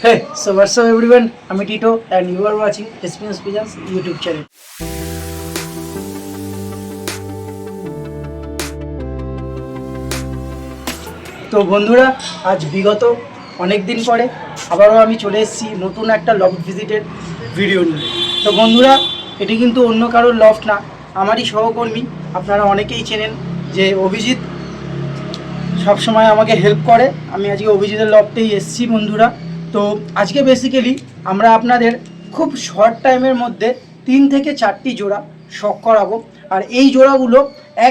Hey, so what's up everyone? I'm Tito and you are watching Experience Pigeons YouTube channel. তো বন্ধুরা আজ বিগত অনেক দিন পরে আবারও আমি চলে এসেছি নতুন একটা লফট ভিজিটের ভিডিও নিয়ে তো বন্ধুরা এটি কিন্তু অন্য কারোর লফট না আমারই সহকর্মী আপনারা অনেকেই চেনেন যে অভিজিৎ সব সময় আমাকে হেল্প করে আমি আজকে অভিজিতের লফটেই এসেছি বন্ধুরা তো আজকে বেসিক্যালি আমরা আপনাদের খুব শর্ট টাইমের মধ্যে তিন থেকে চারটি জোড়া শখ করাবো। আর এই জোড়াগুলো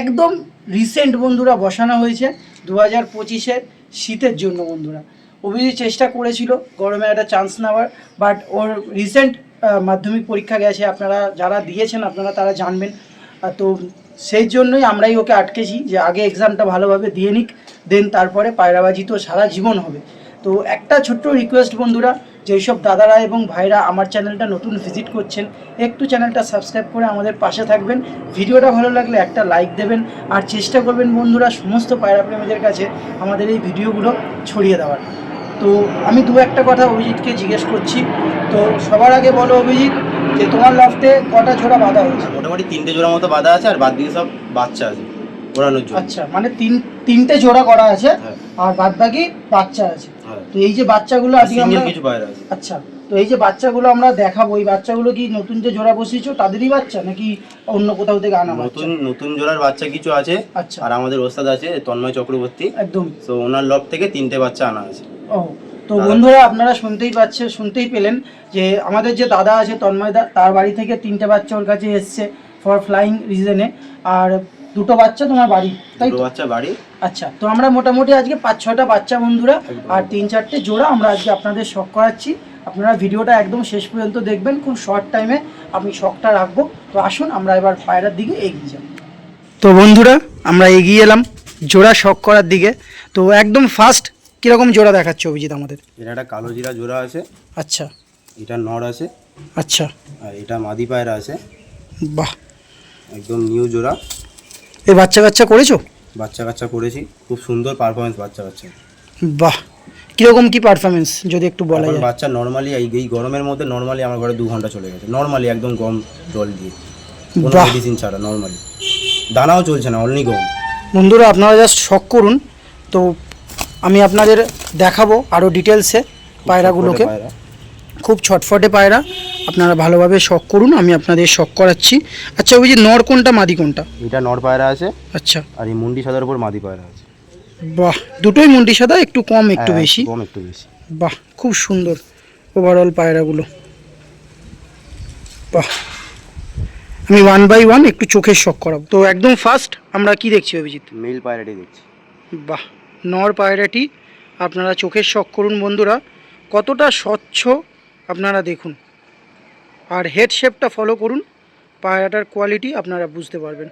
একদম রিসেন্ট বন্ধুরা বসানো হয়েছে দু হাজার পঁচিশের শীতের জন্য বন্ধুরা। অভিজিৎ চেষ্টা করেছিল, গরমে একটা চান্স নেওয়ার বাট ওর রিসেন্ট মাধ্যমিক পরীক্ষা গেছে, আপনারা যারা দিয়েছেন আপনারা তারা জানবেন। তো সেই জন্যই আমরাই ওকে আটকেছি যে আগে এক্সামটা ভালোভাবে দিয়ে নিক দেন তারপরে পায়রাবাজি তো সারা জীবন হবে। তো একটা ছোট্ট রিকোয়েস্ট বন্ধুরা, যেই সব দাদারা এবং ভাইরা আমার চ্যানেলটা নতুন ভিজিট করছেন, একটু চ্যানেলটা সাবস্ক্রাইব করে আমাদের পাশে থাকবেন। ভিডিওটা ভালো লাগলে একটা লাইক দেবেন। আর চেষ্টা করবেন বন্ধুরা সমস্ত পায়রা প্রেমীদের কাছে আমাদের এই ভিডিওগুলো ছড়িয়ে দেওয়ার। তো আমি দু একটা কথা অভিজিৎকে জিজ্ঞেস করছি। তো সবার আগে বলো অভিজিৎ, যে তোমার লফটে কটা ছোড়া বাঁধা হয়েছে? মোটামুটি তিনটে জোড়া মতো বাঁধা আছে আর বাদ দিকে সব বাচ্চা আছে। ওড়ানোর জন্য। আচ্ছা মানে তিন তিনটে জোড়া করা আছে হ্যাঁ। আর বাদ বাকি বাচ্চা আছে। হ্যাঁ। তো এই যে বাচ্চাগুলো আজকে আমরা কিছু পায়রা আছে। আচ্ছা তো এই যে বাচ্চাগুলো আমরা দেখাবো এই বাচ্চাগুলো কি নতুন যে জোড়া বসিয়েছো তাদেরই বাচ্চা নাকি অন্য কোথাও থেকে আনা বাচ্চা? নতুন নতুন জোড়ার বাচ্চা কিছু আছে। আচ্ছা। আর আমাদের ওস্তাদ আছে তন্ময় চক্রবর্তী। একদম। তো ওনার লব থেকে তিনটে বাচ্চা আনা আছে। ও তো বন্ধুরা আপনারা শুনতেই পাচ্ছে শুনতেই পেলেন যে আমাদের যে দাদা আছে তন্ময় দা তার বাড়ি থেকে তিনটে বাচ্চা ওর কাছে এসছে ফর ফ্লাইং রিজনে আর দুটো বাচ্চা তোমার বাড়ি তাই দুটো বাচ্চা বাড়ি। আচ্ছা তো আমরা মোটামুটি আজকে পাঁচ ছটা বাচ্চা বন্ধুরা আর তিন চারটে জোড়া আমরা আজকে আপনাদের শখ করাচ্ছি। আপনারা ভিডিওটা একদম শেষ পর্যন্ত দেখবেন খুব শর্ট টাইমে আমি শখটা রাখব। তো আসুন আমরা এবার পায়রার দিকে এগিয়ে যাব তো বন্ধুরা আমরা এগিয়ে এলাম জোড়া শখ করার দিকে। তো একদম ফার্স্ট কীরকম জোড়া দেখাচ্ছে অভিজিৎ আমাদের? এটা একটা কালো জিরা জোড়া আছে। আচ্ছা। এটা নর আছে। আচ্ছা। আর এটা মাদি পায়রা আছে। বাহ। একদম নিউ জোড়া। এই বাচ্চা কাচ্চা করেছ? বাচ্চা কাচ্চা করেছি খুব সুন্দর পারফরমেন্স বাচ্চা কাচ্চা। বাহ কীরকম কি পারফরমেন্স যদি একটু বলা যায়? বাচ্চা নর্মালি এই এই গরমের মধ্যে নর্মালি আমার ঘরে দু ঘণ্টা চলে গেছে। নর্মালি একদম গম জল দিয়ে। কোনো। মেডিসিন ছাড়া নর্মালি দানাও চলছে না অনলি গম। বন্ধুরা আপনারা জাস্ট শখ করুন। তো আমি আপনাদের দেখাবো আরও ডিটেলসে পায়রাগুলোকে। পায়রা। খুব ছটফটে পায়রা। আপনারা ভালোভাবে শখ করুন আমি আপনাদের শখ করাচ্ছি। আচ্ছা ওই যে নর কোনটা মাদি কোনটা? এটা নর পায়রা আছে। আচ্ছা। আর এই মুন্ডি সাদার উপর মাদি পায়রা আছে। বাহ দুটোই মুন্ডি সাদা একটু কম একটু হ্যাঁ, বেশি? কম একটু বেশি। বাহ খুব সুন্দর ওভারঅল পায়রাগুলো। বাহ। আমি ওয়ান বাই ওয়ান একটু চোখের শখ করাবো। তো একদম ফার্স্ট আমরা কি দেখছি অভিজিৎ? মেল পায়রাটি দেখছি। বাহ নর পায়রাটি আপনারা চোখের শখ করুন বন্ধুরা। কতটা স্বচ্ছ আপনারা দেখুন। আর হেড শেপটা ফলো করুন পায়রাটার কোয়ালিটি আপনারা বুঝতে পারবেন।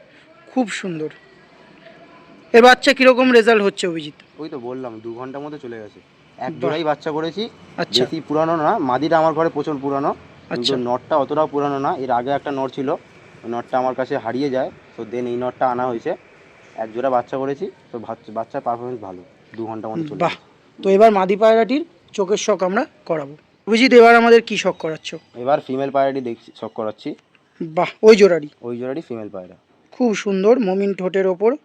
খুব সুন্দর। এর বাচ্চা কীরকম রেজাল্ট হচ্ছে অভিজিৎ? ওই তো বললাম দু ঘণ্টার মধ্যে চলে গেছে। এক জোড়াই বাচ্চা করেছি আচ্ছা। বেশি পুরানো না মাদিটা আমার ঘরে প্রচুর পুরানো। কিন্তু আচ্ছা। নটটা অতটাও পুরানো না এর আগে একটা নট ছিল নটটা আমার কাছে হারিয়ে যায় তো দেন এই নটটা আনা হয়েছে। এক জোড়া বাচ্চা করেছি তো বাচ্চা- বাচ্চার পারফরমেন্স ভালো দু ঘণ্টার মধ্যে চলে বাহ। তো এবার মাদি পায়রাটির চোখের শখ আমরা করাবো। অভিজিৎ এবার আমাদের কি শখ করাচ্ছ? এবার ফিমেল পায়রাটি দেখছি শখ করাচ্ছি। বাহ ওই জোড়ারই। ওই জোড়াটি ফিমেল পায়রা। খুব সুন্দর মমিন ঠোঁটের ওপর।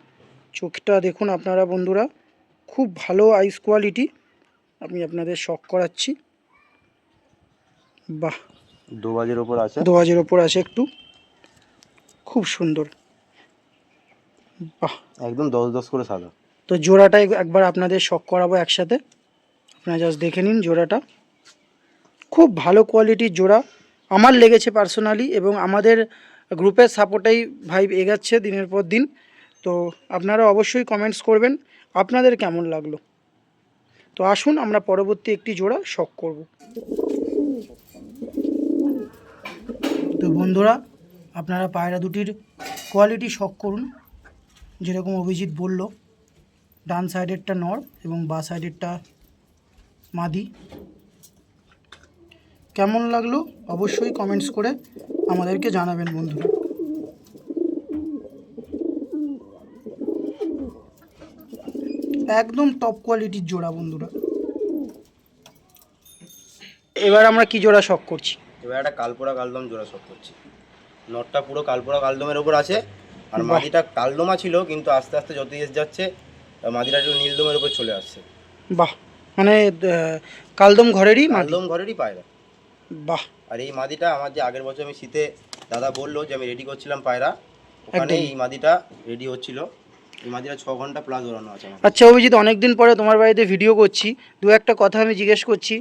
চোখটা দেখুন আপনারা বন্ধুরা খুব ভালো আইস কোয়ালিটি আমি আপনাদের শখ করাচ্ছি। বাহ। দোবাজের ওপর আছে। দোয়াজের ওপর আছে একটু। খুব সুন্দর। বাহ। একদম দশ দশ করে সাদা। তো জোড়াটা একবার আপনাদের শখ করাবো একসাথে। আপনারা জাস্ট দেখে নিন জোড়াটা। খুব ভালো কোয়ালিটির জোড়া। আমার লেগেছে পার্সোনালি এবং আমাদের গ্রুপের সাপোর্টেই ভাই এগাচ্ছে দিনের পর দিন। তো আপনারা অবশ্যই কমেন্টস করবেন। আপনাদের কেমন লাগল? তো আসুন আমরা পরবর্তী একটি জোড়া শখ করব। তো বন্ধুরা, আপনারা পায়রা দুটির কোয়ালিটি শখ করুন। যেরকম অভিজিৎ বলল, ডান সাইডেরটা নর এবং বা সাইডেরটা মাদি। কেমন লাগল অবশ্যই কমেন্টস করে আমাদেরকে জানাবেন বন্ধুরা। একদম টপ কোয়ালিটির জোড়া বন্ধুরা। এবার আমরা কি জোড়া শখ করছি? এবার একটা কালপোড়া কালদম জোড়া শখ করছি। নটটা পুরো কালপোড়া কালদমের ওপর আছে। আর। মাদিটা কালদমা ছিল কিন্তু আস্তে আস্তে যতই এসে যাচ্ছে মাদিটা একটু নীলদমের উপর চলে আসছে। বাহ। মানে কালদম ঘরেরই কালদম ঘরেরই পায়রা। বাহ। আর এই মাদিটা আমার যে আগের বছর আমি শীতে দাদা বলল যে আমি রেডি করছিলাম পায়রা ওখানে এই মাদিটা রেডি হচ্ছিল। এই মাদিটা ছ ঘণ্টা প্লাস ওড়ানো আছে আচ্ছা অভিজিৎ অনেকদিন পরে তোমার বাড়িতে ভিডিও করছি। দু একটা কথা আমি জিজ্ঞেস করছি।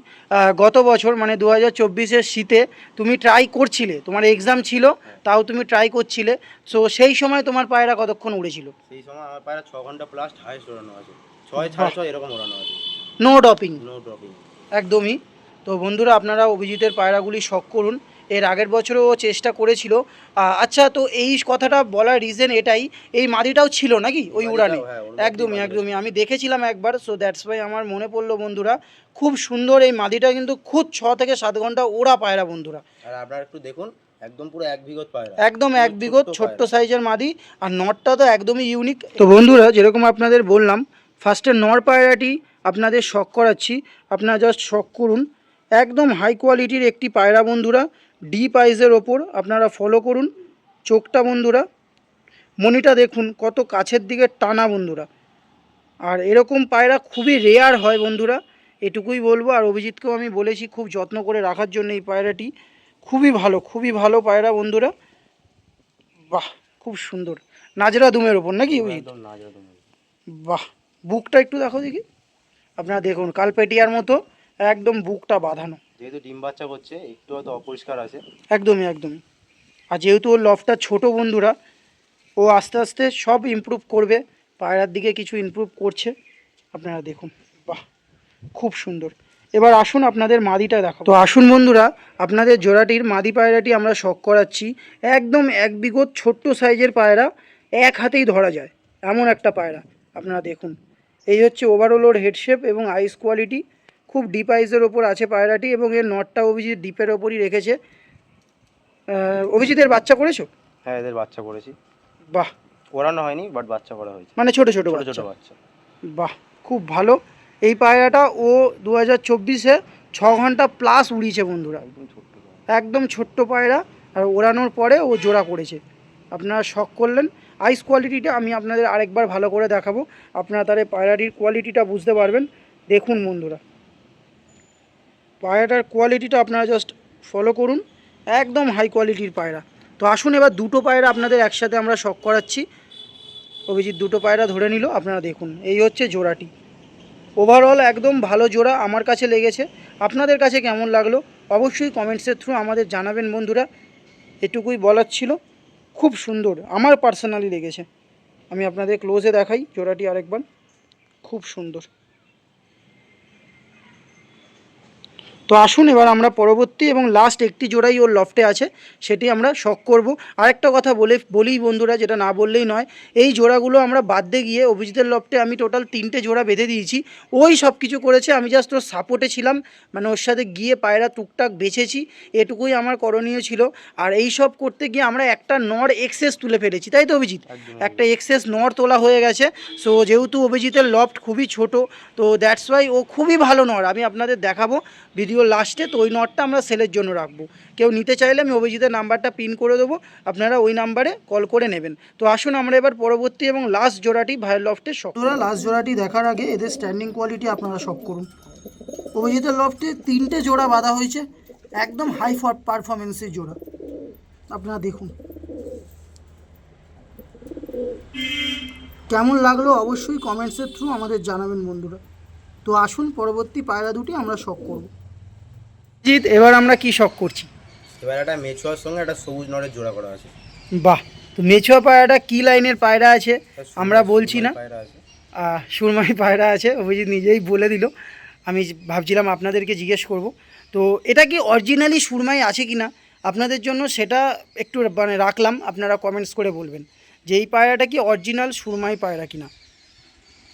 গত বছর মানে দু হাজার চব্বিশের শীতে তুমি ট্রাই করছিলে। তোমার এক্সাম ছিল তাও তুমি ট্রাই করছিলে। সো সেই সময় তোমার পায়রা কতক্ষণ উড়েছিল? সেই সময় আমার পায়রা ছ ঘণ্টা প্লাস হাইস্ট ওড়ানো আছে। ছয় ছয় এরকম ওড়ানো আছে। নো ডপিং নো ড্রপিং একদমই। তো বন্ধুরা আপনারা অভিজিতের পায়রাগুলি শখ করুন। এর আগের বছরও চেষ্টা করেছিল। আচ্ছা তো এই কথাটা বলার রিজন এটাই এই মাদিটাও ছিল নাকি ওই উড়ানে? হ্যাঁ, একদমই একদমই। আমি দেখেছিলাম একবার সো দ্যাটস ওয়াই আমার মনে পড়ল বন্ধুরা খুব সুন্দর এই মাদিটা কিন্তু খুব ছ থেকে সাত ঘণ্টা ওড়া পায়রা বন্ধুরা। আর আপনারা একটু দেখুন একদম পুরো এক বিঘত পায়রা। একদম এক বিঘত ছোট্ট ছোট্ট সাইজের মাদি আর নটটা তো একদমই ইউনিক তো বন্ধুরা যেরকম আপনাদের বললাম ফার্স্টে নর পায়রাটি আপনাদের শখ করাচ্ছি। আপনারা জাস্ট শখ করুন। একদম হাই কোয়ালিটির একটি পায়রা বন্ধুরা ডিপ আইজের ওপর আপনারা ফলো করুন চোখটা বন্ধুরা মনিটা দেখুন কত কাছের দিকে টানা বন্ধুরা। আর এরকম পায়রা খুবই রেয়ার হয় বন্ধুরা এটুকুই বলব। আর অভিজিৎকেও আমি বলেছি খুব যত্ন করে রাখার জন্য এই পায়রাটি। খুবই ভালো খুবই ভালো পায়রা বন্ধুরা। বাহ খুব সুন্দর। নাজরা দুমের ওপর নাকি অভিজিৎ? বাহ বুকটা একটু দেখো দেখি। আপনারা দেখুন কালপেটিয়ার মতো। একদম বুকটা বাঁধানো। যেহেতু ডিম বাচ্চা করছে একটু হয়তো অপরিষ্কার আছে। একদমই একদমই। আর যেহেতু ওর লফটা ছোট বন্ধুরা ও আস্তে আস্তে সব ইমপ্রুভ করবে। পায়রার দিকে কিছু ইমপ্রুভ করছে। আপনারা দেখুন। বাহ খুব সুন্দর। এবার আসুন আপনাদের মাদিটা দেখো তো আসুন বন্ধুরা আপনাদের জোড়াটির মাদি পায়রাটি আমরা শখ করাচ্ছি। একদম এক বিগত ছোট্ট সাইজের পায়রা এক হাতেই ধরা যায়। এমন একটা পায়রা আপনারা দেখুন। এই হচ্ছে ওভারঅল ওর হেডশেপ এবং আইস কোয়ালিটি খুব ডিপ আইসের ওপর আছে পায়রাটি এবং এর নটটা অভিজিৎ ডিপের ওপরই রেখেছে। অভিজিতের বাচ্চা করেছ? হ্যাঁ এদের বাচ্চা করেছি। বাহ। ওড়ানো হয়নি বাট বাচ্চা করা হয়েছে। মানে ছোট ছোট ছোট বাচ্চা ছোট বাচ্চা। বাহ খুব ভালো। এই পায়রাটা ও দু হাজার চব্বিশে ছ ঘণ্টা প্লাস উড়িয়েছে বন্ধুরা। একদম ছোট্ট একদম ছোট্ট পায়রা। আর ওড়ানোর পরে ও জোড়া করেছে। আপনারা শখ করলেন। আইস কোয়ালিটিটা আমি আপনাদের আরেকবার ভালো করে দেখাবো। আপনারা তাহলে পায়রাটির কোয়ালিটিটা বুঝতে পারবেন। দেখুন বন্ধুরা। পায়রাটার কোয়ালিটিটা আপনারা জাস্ট ফলো করুন। একদম হাই কোয়ালিটির পায়রা। তো আসুন এবার দুটো পায়রা আপনাদের একসাথে আমরা শখ করাচ্ছি। অভিজিৎ দুটো পায়রা ধরে নিল, আপনারা দেখুন। এই হচ্ছে জোড়াটি। ওভারঅল একদম ভালো জোড়া, আমার কাছে লেগেছে। আপনাদের কাছে কেমন লাগল অবশ্যই কমেন্টসের থ্রু আমাদের জানাবেন বন্ধুরা। এটুকুই বলার ছিল। খুব সুন্দর, আমার পার্সোনালি লেগেছে। আমি আপনাদের ক্লোজে দেখাই জোড়াটি আরেকবার। খুব সুন্দর। তো আসুন এবার আমরা পরবর্তী এবং লাস্ট একটি জোড়াই ওর লফটে আছে সেটি আমরা শখ করব। আরেকটা কথা বলে বলি বন্ধুরা যেটা না বললেই নয় এই জোড়াগুলো আমরা বাদতে গিয়ে অভিজিতের লফটে আমি টোটাল তিনটে জোড়া বেঁধে দিয়েছি। ওই সব কিছু করেছে আমি জাস্ট ওর সাপোর্টে ছিলাম মানে ওর সাথে গিয়ে পায়রা টুকটাক বেছেছি এটুকুই আমার করণীয় ছিল। আর এই সব করতে গিয়ে আমরা একটা নর এক্সেস তুলে ফেলেছি তাই তো অভিজিৎ? একটা এক্সেস নর তোলা হয়ে গেছে। সো যেহেতু অভিজিতের লফট খুবই ছোট তো দ্যাটস ওয়াই ও খুবই ভালো নর আমি আপনাদের দেখাবো ভিডিও লাস্টে তো ওই নটটা আমরা সেলের জন্য রাখব। কেউ নিতে চাইলে আমি অভিজিতের নাম্বারটা পিন করে দেবো। আপনারা ওই নাম্বারে কল করে নেবেন। তো আসুন আমরা এবার পরবর্তী এবং লাস্ট জোড়াটি ভাইয়ের লফটে শখ লাস্ট জোড়াটি দেখার আগে এদের স্ট্যান্ডিং কোয়ালিটি আপনারা শখ করুন। অভিজিতের লফটে তিনটে জোড়া বাঁধা হয়েছে, একদম হাই পারফরমেন্সের জোড়া। আপনারা দেখুন। কেমন লাগল অবশ্যই কমেন্টসের থ্রু আমাদের জানাবেন বন্ধুরা। তো আসুন পরবর্তী পায়রা দুটি আমরা শখ করব। জিৎ এবার আমরা কি শখ করছি? এবার একটা মেছুয়ার সঙ্গে একটা সবুজ নরের জোড়া করা আছে। বাহ তো মেছুয়া পায়রাটা কি লাইনের পায়রা আছে? আমরা বলছি না। সুরমাই পায়রা আছে। অভিজিৎ নিজেই বলে দিল। আমি ভাবছিলাম আপনাদেরকে জিজ্ঞেস করব। তো এটা কি অরিজিনালি সুরমাই আছে কি না আপনাদের জন্য সেটা একটু মানে রাখলাম আপনারা কমেন্টস করে বলবেন। যে এই পায়রাটা কি অরিজিনাল সুরমাই পায়রা কিনা?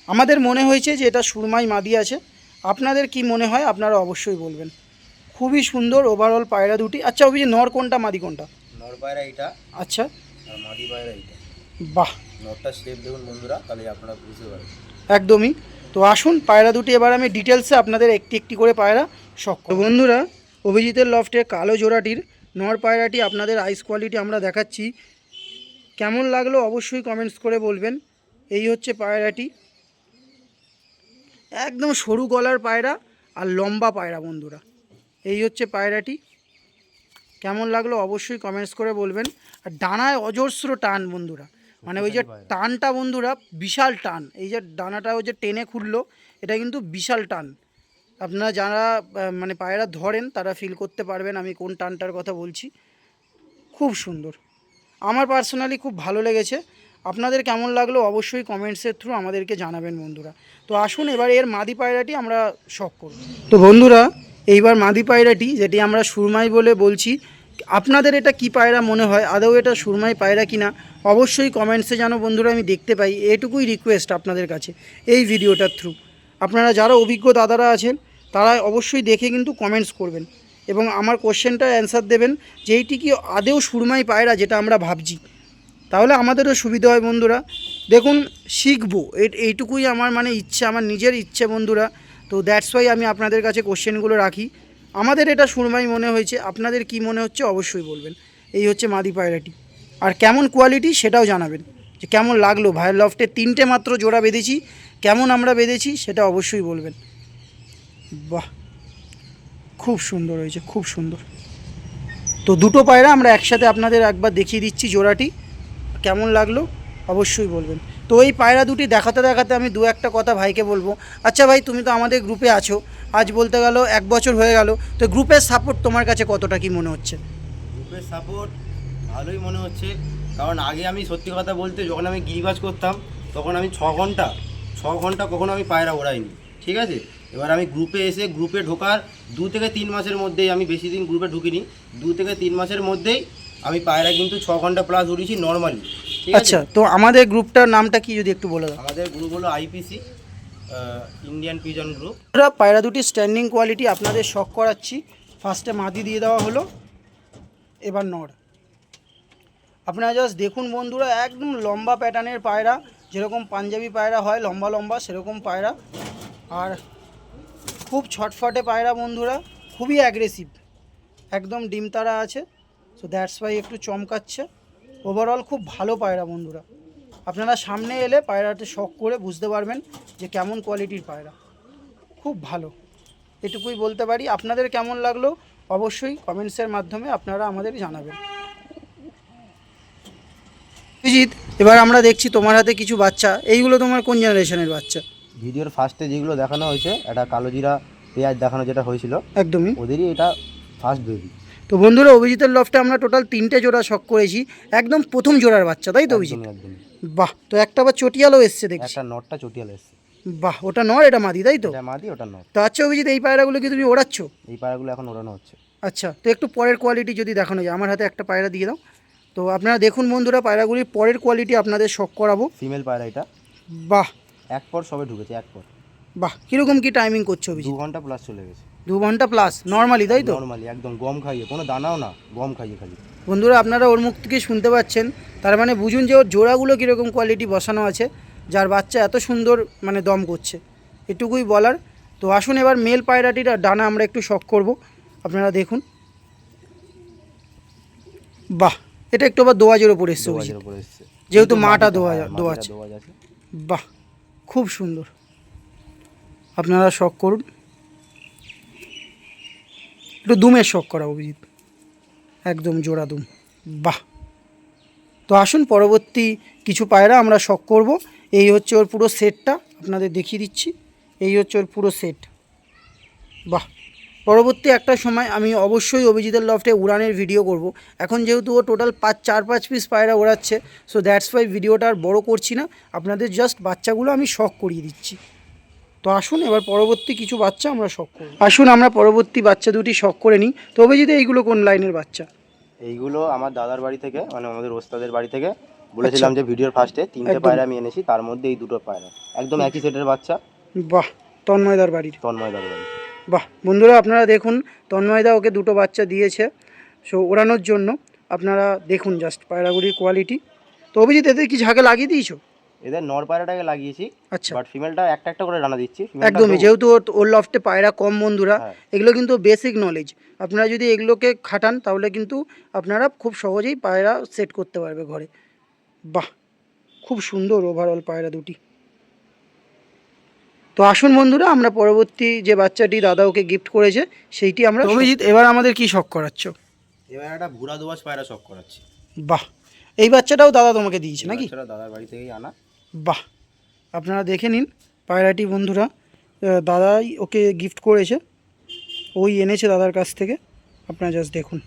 আমাদের মনে হয়েছে যে এটা সুরমাই মাদি আছে। আপনাদের কি মনে হয়? আপনারা অবশ্যই বলবেন। খুবই সুন্দর ওভারঅল পায়রা দুটি। আচ্ছা অভিজিৎ নর কোনটা মাদি কোনটা? নর পায়রা এইটা। আচ্ছা। আর মাদি পায়রা এইটা। বাহ। নরটা শেপ দেখুন বন্ধুরা তাহলে আপনারা বুঝতে পারবেন। একদমই। তো আসুন পায়রা দুটি এবার আমি ডিটেলসে আপনাদের একটি একটি করে পায়রা শখ বন্ধুরা অভিজিতের লফটে কালো জোড়াটির নর পায়রাটি আপনাদের আইস কোয়ালিটি আমরা দেখাচ্ছি। কেমন লাগল অবশ্যই কমেন্টস করে বলবেন। এই হচ্ছে পায়রাটি। একদম সরু গলার পায়রা আর লম্বা পায়রা বন্ধুরা। এই হচ্ছে পায়রাটি। কেমন লাগল অবশ্যই কমেন্টস করে বলবেন। আর ডানায় অজস্র টান বন্ধুরা। মানে ওই যে টানটা বন্ধুরা বিশাল টান। এই যে ডানাটা ওই যে টেনে খুললো এটা কিন্তু বিশাল টান। আপনারা যারা মানে পায়রা ধরেন তারা ফিল করতে পারবেন আমি কোন টানটার কথা বলছি। খুব সুন্দর। আমার পার্সোনালি খুব ভালো লেগেছে। আপনাদের কেমন লাগল অবশ্যই কমেন্টসের থ্রু আমাদেরকে জানাবেন বন্ধুরা। তো আসুন এবার এর মাদি পায়রাটি আমরা শখ করব। তো বন্ধুরা এইবার মাদি পায়রাটি, যেটি আমরা সুরমাই বলে বলছি, আপনাদের এটা কি পায়রা মনে হয়? আদৌ এটা সুরমাই পায়রা কিনা? অবশ্যই কমেন্টসে যেন বন্ধুরা, আমি দেখতে পাই। এটুকুই রিকোয়েস্ট আপনাদের কাছে এই ভিডিওটার থ্রু আপনারা যারা অভিজ্ঞ দাদারা আছেন, তারা অবশ্যই দেখে কিন্তু কমেন্টস করবেন এবং আমার কোশ্চেনটার অ্যান্সার দেবেন যে এইটি কি আদেও সুরমাই পায়রা যেটা আমরা ভাবছি। তাহলে আমাদেরও সুবিধা হয় বন্ধুরা। দেখুন, শিখব। এই এইটুকুই আমার মানে ইচ্ছে, আমার নিজের ইচ্ছে বন্ধুরা। তো দ্যাটস ওয়াই আমি আপনাদের কাছে কোশ্চেনগুলো রাখি। আমাদের এটা সুরমাই মনে হয়েছে, আপনাদের কি মনে হচ্ছে অবশ্যই বলবেন। এই হচ্ছে মাদি পায়রাটি। আর কেমন কোয়ালিটি সেটাও জানাবেন, যে কেমন লাগল। ভাইয়ের লফটে তিনটে মাত্র জোড়া বেঁধেছি, কেমন আমরা বেঁধেছি সেটা অবশ্যই বলবেন। বাহ! খুব সুন্দর হয়েছে, খুব সুন্দর। তো দুটো পায়রা আমরা একসাথে আপনাদের একবার দেখিয়ে দিচ্ছি জোড়াটি। কেমন লাগল? অবশ্যই বলবেন। তো এই পায়রা দুটি দেখাতে দেখাতে আমি দু একটা কথা ভাইকে বলব। আচ্ছা ভাই, তুমি তো আমাদের গ্রুপে আছো। আজ বলতে গেল এক বছর হয়ে গেল। তো গ্রুপের সাপোর্ট তোমার কাছে কতটা, কি মনে হচ্ছে? গ্রুপের সাপোর্ট ভালোই মনে হচ্ছে। কারণ আগে আমি সত্যি কথা বলতে যখন আমি গিরিবাজ করতাম, তখন আমি ছ ঘণ্টা ছ ঘণ্টা কখনো আমি পায়রা ওড়াইনি। ঠিক আছে? এবার আমি গ্রুপে এসে গ্রুপে ঢোকার দু থেকে তিন মাসের মধ্যেই আমি বেশি দিন গ্রুপে ঢুকিনি। দু থেকে তিন মাসের মধ্যেই আমি পায়রা কিন্তু ছ ঘণ্টা প্লাস উড়িয়েছি নর্মালি আচ্ছা তো আমাদের গ্রুপটার নামটা কি যদি একটু বলে দাও? আমাদের গ্রুপ হলো আইপিসি ইন্ডিয়ান পিজন গ্রুপ আমরা পায়রা দুটি স্ট্যান্ডিং কোয়ালিটি আপনাদের শখ করাচ্ছি। ফার্স্টে মাদি দিয়ে দেওয়া হলো এবার নড়। আপনারা জাস্ট দেখুন বন্ধুরা একদম লম্বা প্যাটার্নের পায়রা যেরকম পাঞ্জাবি পায়রা হয় লম্বা লম্বা সেরকম পায়রা। আর খুব ছটফটে পায়রা বন্ধুরা খুবই অ্যাগ্রেসিভ একদম ডিম তারা আছে সো দ্যাটস ওয়াই একটু চমকাচ্ছে। ওভারঅল খুব ভালো পায়রা বন্ধুরা। আপনারা সামনে এলে পায়রাটা শখ করে বুঝতে পারবেন যে কেমন কোয়ালিটির পায়রা। খুব ভালো। এটুকুই বলতে পারি। আপনাদের কেমন লাগল অবশ্যই কমেন্টসের মাধ্যমে আপনারা আমাদের জানাবেন। অভিজিৎ এবার আমরা দেখছি তোমার হাতে কিছু বাচ্চা। এইগুলো তোমার কোন জেনারেশনের বাচ্চা? ভিডিওর ফার্স্টে যেগুলো দেখানো হয়েছে একটা কালো জিরা পেঁয়াজ দেখানো যেটা হয়েছিল একদমই। ওদেরই এটা ফার্স্ট বেবি তো বন্ধুরা অভিজিতের লফটে আমরা টোটাল তিনটে জোড়া শখ করেছি। একদম প্রথম জোড়ার বাচ্চা তাই তো অভিজিৎ? বাহ তো একটা আবার চটিয়ালও এসছে দেখছি। একটা নটটা চটিয়াল এসছে। বাহ ওটা নর এটা মাদি তাই তো? এটা মাদি ওটা নট তো আচ্ছা অভিজিৎ এই পায়রাগুলো কি তুমি ওড়াচ্ছ? এই পায়রাগুলো এখন ওড়ানো হচ্ছে। আচ্ছা তো একটু পরের কোয়ালিটি যদি দেখানো যায় আমার হাতে একটা পায়রা দিয়ে দাও। তো আপনারা দেখুন বন্ধুরা পায়রাগুলির পরের কোয়ালিটি আপনাদের শখ করাবো। ফিমেল পায়রা এটা। বাহ। এক পর সবে ঢুকেছে এক পর। বাহ কীরকম কি টাইমিং করছ দু ঘণ্টা প্লাস চলে গেছে। দু ঘণ্টা প্লাস নর্মালি তাই তো? নর্মালি একদম গম খাইয়ে কোনো দানাও না গম খাইয়ে খালি। বন্ধুরা আপনারা ওর মুখ থেকে শুনতে পাচ্ছেন তার মানে বুঝুন যে ওর জোড়াগুলো কীরকম কোয়ালিটি বসানো আছে যার বাচ্চা এত সুন্দর মানে দম করছে। এটুকুই বলার। তো আসুন এবার মেল পায়রাটির ডানা আমরা একটু শখ করব। আপনারা দেখুন। বাহ এটা একটু আবার দোয়াজের ওপর এসছে যেহেতু মাটা দোয়া হ্যাঁ, দোয়া দোয়াজ। বাহ খুব সুন্দর। আপনারা শখ করুন। একটু দুমের শখ করা অভিজিৎ। একদম জোড়া দুম। বাহ। তো আসুন পরবর্তী কিছু পায়রা আমরা শখ করব। এই হচ্ছে ওর পুরো সেটটা, আপনাদের দেখিয়ে দিচ্ছি। এই হচ্ছে ওর পুরো সেট। বাহ। পরবর্তী একটা সময় আমি অবশ্যই অভিজিতের লফটে উড়ানের ভিডিও করব। এখন যেহেতু ও টোটাল পাঁচ, চার, পাঁচ পিস পায়রা ওড়াচ্ছে সো দ্যাটস ওয়াই ভিডিওটা আর বড় করছি না। আপনাদের জাস্ট বাচ্চাগুলো আমি শখ করিয়ে দিচ্ছি। তো আসুন এবার পরবর্তী কিছু বাচ্চা আমরা শখ করব আসুন আমরা পরবর্তী বাচ্চা দুটি শখ করে নিই। তো অভিজিৎ এইগুলো কোন লাইনের বাচ্চা? এইগুলো আমার দাদার বাড়ি থেকে মানে আমাদের ওস্তাদের বাড়ি থেকে। বলেছিলাম যে ভিডিওর ফার্স্টে তিনটে। পায়রা আমি এনেছি তার মধ্যে এই দুটো পায়রা। একদম একই সেটের বাচ্চা। বাহ তন্ময়দার বাড়ির। তন্ময় দাদার বাড়ি। বাহ বন্ধুরা আপনারা দেখুন তন্ময়দা ওকে দুটো বাচ্চা দিয়েছে। সো ওড়ানোর জন্য আপনারা দেখুন জাস্ট পায়রাগুলির কোয়ালিটি তো অভিজিৎ এদের কি ঝাঁকে লাগিয়ে দিয়েছ? এদের নর পায়রাটাকে লাগিয়েছি আচ্ছা। বাট ফিমেলটা একটা একটা করে রানা দিচ্ছি একদমই যেহেতু ওর- লফটে পায়রা কম বন্ধুরা হ্যাঁ। এগুলো কিন্তু বেসিক নলেজ আপনারা যদি এগুলোকে খাটান তাহলে কিন্তু আপনারা খুব সহজেই পায়রা সেট করতে পারবে ঘরে। বাহ! খুব সুন্দর ওভারঅল পায়রা দুটি। তো আসুন বন্ধুরা আমরা পরবর্তী যে বাচ্চাটি দাদা ওকে গিফট করেছে সেইটি আমরা অভিজিৎ এবার আমাদের কি শখ করাচ্ছ? এবার একটা ভুরা দোয়াশ পায়রা শখ করাচ্ছি। বাহ! এই বাচ্চাটাও দাদা তোমাকে দিয়েছে নাকি? দাদার বাড়ি থেকেই আনা। বাহ আপনারা দেখে নিন পায়রাটি বন্ধুরা দাদাই ওকে গিফট করেছে ওই এনেছে দাদার কাছ থেকে আপনারা জাস্ট দেখুন।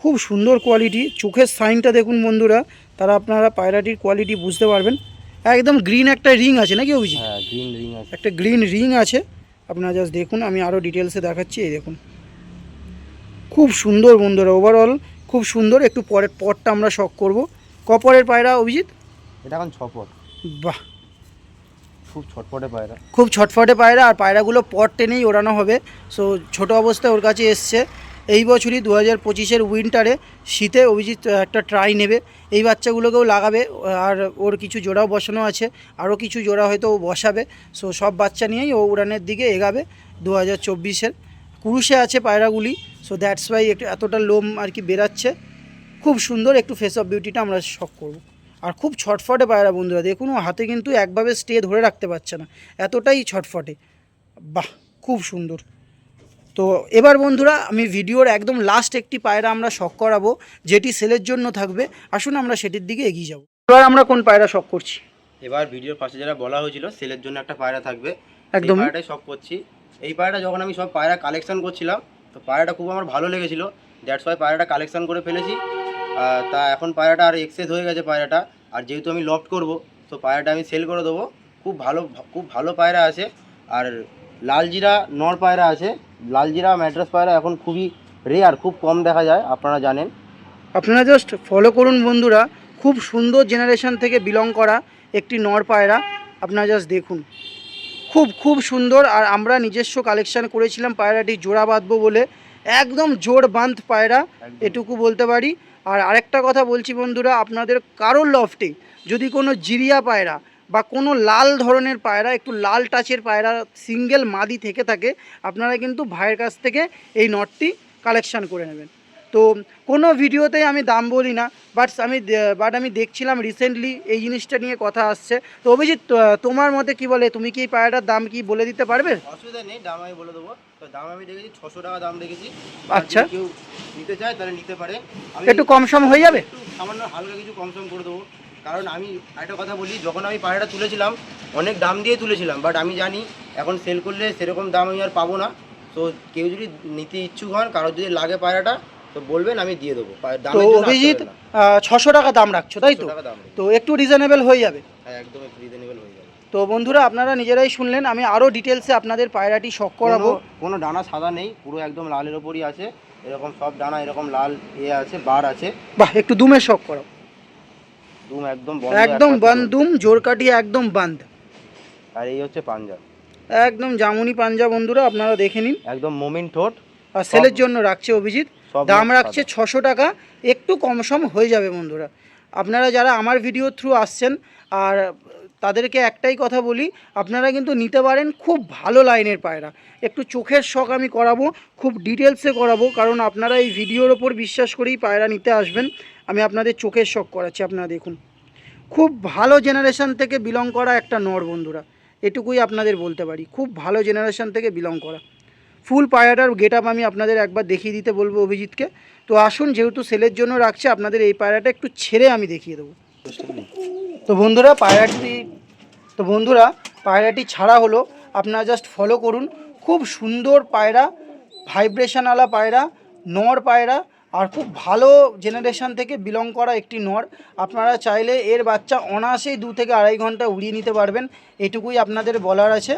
খুব সুন্দর কোয়ালিটি চোখের সাইনটা দেখুন বন্ধুরা তারা আপনারা পায়রাটির কোয়ালিটি বুঝতে পারবেন। একদম গ্রিন একটা রিং আছে নাকি অভিজিৎ? হ্যাঁ গ্রিন রিং আছে। একটা গ্রিন রিং আছে আপনারা জাস্ট দেখুন আমি আরও ডিটেলসে দেখাচ্ছি এই দেখুন। খুব সুন্দর বন্ধুরা ওভারঅল খুব সুন্দর একটু পরের পরটা আমরা শখ করব। কপরের পায়রা অভিজিৎ? এটা এখন ছপট বাহ। খুব ছটপটে পায়রা। খুব ছটফটে পায়রা আর পায়রাগুলো পট টেনেই ওড়ানো হবে। সো ছোট অবস্থায় ওর কাছে এসছে। এই বছরই দু হাজার পঁচিশের উইন্টারে শীতে অভিজিৎ একটা ট্রাই নেবে। এই বাচ্চাগুলোকেও লাগাবে আর ওর কিছু জোড়াও বসানো আছে। আরও কিছু জোড়া হয়তো ও বসাবে। সো সব বাচ্চা নিয়েই ও উড়ানের দিকে এগাবে দু হাজার চব্বিশের। কুরুশে আছে পায়রাগুলি। সো দ্যাটস ওয়াই একটু এতটা লোম আর কি বেরাচ্ছে। খুব সুন্দর একটু ফেস অফ বিউটিটা আমরা শখ করব। আর খুব ছটফটে পায়রা বন্ধুরা দেখুন ও হাতে কিন্তু একভাবে স্টে ধরে রাখতে পারছে না এতটাই ছটফটে। বাহ খুব সুন্দর। তো এবার বন্ধুরা আমি ভিডিওর একদম লাস্ট একটি পায়রা আমরা শখ করাবো যেটি সেলের জন্য থাকবে। আসুন আমরা সেটির দিকে এগিয়ে যাব। এবার আমরা কোন পায়রা শখ করছি? এবার ভিডিওর পাশে যারা বলা হয়েছিল সেলের জন্য একটা পায়রা থাকবে। একদম। পায়রাটাই শখ করছি। এই পায়রাটা যখন আমি সব পায়রা কালেকশন করছিলাম তো পায়রাটা খুব আমার ভালো লেগেছিল। দ্যাটস ওয়াই পায়রাটা কালেকশন করে ফেলেছি। তা এখন পায়রাটা আর এক্সেস হয়ে গেছে পায়রাটা। আর যেহেতু আমি লফট করব তো পায়রাটা আমি সেল করে দেবো। খুব ভালো খুব ভালো পায়রা আছে। আর লালজিরা নর পায়রা আছে। লালজিরা ম্যাড্রাস পায়রা এখন খুবই রেয়ার খুব কম দেখা যায় আপনারা জানেন। আপনারা জাস্ট ফলো করুন বন্ধুরা খুব সুন্দর জেনারেশন থেকে বিলং করা একটি নর পায়রা আপনারা জাস্ট দেখুন। খুব খুব সুন্দর আর আমরা নিজস্ব কালেকশন করেছিলাম পায়রাটি জোড়া বাঁধবো বলে। একদম জোর বাঁধ পায়রা এটুকু বলতে পারি। আর আরেকটা কথা বলছি বন্ধুরা, আপনাদের কারোর লফটে যদি কোনো জিরিয়া পায়রা বা কোনো লাল ধরনের পায়রা, একটু লাল টাচের পায়রা সিঙ্গেল মাদি থেকে থাকে, আপনারা কিন্তু ভাইয়ের কাছ থেকে এই নটটি কালেকশান করে নেবেন। তো কোনো ভিডিওতেই আমি দাম বলি না বাট আমি বাট আমি দেখছিলাম রিসেন্টলি এই জিনিসটা নিয়ে কথা আসছে। তো অভিজিৎ তোমার মতে কি বলে? তুমি কি এই পায়রাটার দাম কি বলে দিতে পারবে? অসুবিধা নেই দাম আমি বলে দেবো। তো দাম আমি দেখেছি ছশো টাকা দাম রেখেছি আচ্ছা। কেউ নিতে চায় তাহলে নিতে পারে। একটু কম সম হয়ে যাবে? সামান্য হালকা কিছু কম সম করে দেবো। কারণ আমি একটা কথা বলি যখন আমি পায়রাটা তুলেছিলাম অনেক দাম দিয়ে তুলেছিলাম বাট আমি জানি এখন সেল করলে সেরকম দাম আমি আর পাবো না। তো কেউ যদি নিতে ইচ্ছুক হন কারোর যদি লাগে পায়রাটা তো বলবেন আমি দিয়ে দেবো। তো অভিজিৎ ছশো টাকা দাম রাখছো তাই তো? তো একটু রিজনেবল হয়ে যাবে। হ্যাঁ একদম রিজনেবল হয়ে যাবে। তো বন্ধুরা আপনারা নিজেরাই শুনলেন আমি আরও ডিটেলসে আপনাদের পায়রাটি শখ করাবো। কোনো- ডানা সাদা নেই পুরো একদম লালের ওপরই আছে। এরকম সব ডানা এরকম লাল এ আছে বার আছে। বাহ একটু দুমের শখ করাবো দুম একদম একদম বান দুম। জোর কাটিয়ে একদম বান্ধ আর এই হচ্ছে পাঞ্জাব একদম জামুনি পাঞ্জা বন্ধুরা আপনারা দেখে নিন। একদম মোমিন ঠোঁট। আর সেলের জন্য রাখছে অভিজিৎ। দাম রাখছে ছশো টাকা একটু কম সম হয়ে যাবে বন্ধুরা। আপনারা যারা আমার ভিডিও থ্রু আসছেন আর তাদেরকে একটাই কথা বলি আপনারা কিন্তু নিতে পারেন খুব ভালো লাইনের পায়রা। একটু চোখের শখ আমি করাবো খুব ডিটেলসে করাবো কারণ আপনারা এই ভিডিওর ওপর বিশ্বাস করেই পায়রা নিতে আসবেন। আমি আপনাদের চোখের শখ করাচ্ছি আপনারা দেখুন। খুব ভালো জেনারেশন থেকে বিলং করা একটা নর বন্ধুরা এটুকুই আপনাদের বলতে পারি। খুব ভালো জেনারেশন থেকে বিলং করা। ফুল পায়রাটার গেট আমি আপনাদের একবার দেখিয়ে দিতে বলব অভিজিৎকে। তো আসুন, যেহেতু সেলের জন্য রাখছে, আপনাদের এই পায়রাটা একটু ছেড়ে আমি দেখিয়ে দেবো। তো বন্ধুরা, পায়রাটি, তো বন্ধুরা, পায়রাটি ছাড়া হলো, আপনারা জাস্ট ফলো করুন। খুব সুন্দর পায়রা ভাইব্রেশনওয়ালা পায়রা, নর পায়রা, আর খুব ভালো জেনারেশন থেকে বিলং করা একটি নর। আপনারা চাইলে এর বাচ্চা অনায়াসেই দু থেকে আড়াই ঘণ্টা উড়িয়ে নিতে পারবেন, এটুকুই আপনাদের বলার আছে।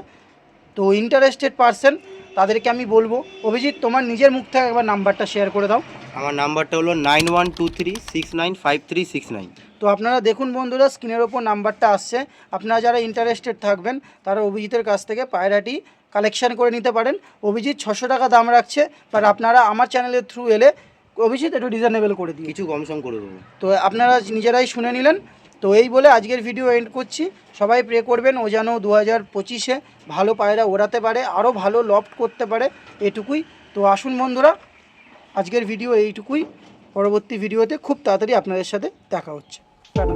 তো ইন্টারেস্টেড পারসন তাদেরকে আমি বলব অভিজিৎ তোমার নিজের মুখ থেকে একবার নাম্বারটা শেয়ার করে দাও। আমার নাম্বারটা হলো nine one two three six nine five three six nine. তো আপনারা দেখুন বন্ধুরা স্ক্রিনের ওপর নাম্বারটা আসছে। আপনারা যারা ইন্টারেস্টেড থাকবেন তারা অভিজিতের কাছ থেকে পায়রাটি কালেকশান করে নিতে পারেন। অভিজিৎ ছশো টাকা দাম রাখছে বাট আপনারা আমার চ্যানেলের থ্রু এলে অভিজিৎ একটু রিজনেবল করে দিই কিছু কম সম করে দেবো। তো আপনারা নিজেরাই শুনে নিলেন তো এই বলে আজকের ভিডিও এন্ড করছি। সবাই প্রে করবেন, ও যেন দু হাজার পঁচিশে ভালো পায়রা ওড়াতে পারে, আরও ভালো লফট করতে পারে, এটুকুই। তো আসুন বন্ধুরা, আজকের ভিডিও এইটুকুই। পরবর্তী ভিডিওতে খুব তাড়াতাড়ি আপনাদের সাথে দেখা হচ্ছে। টাটা।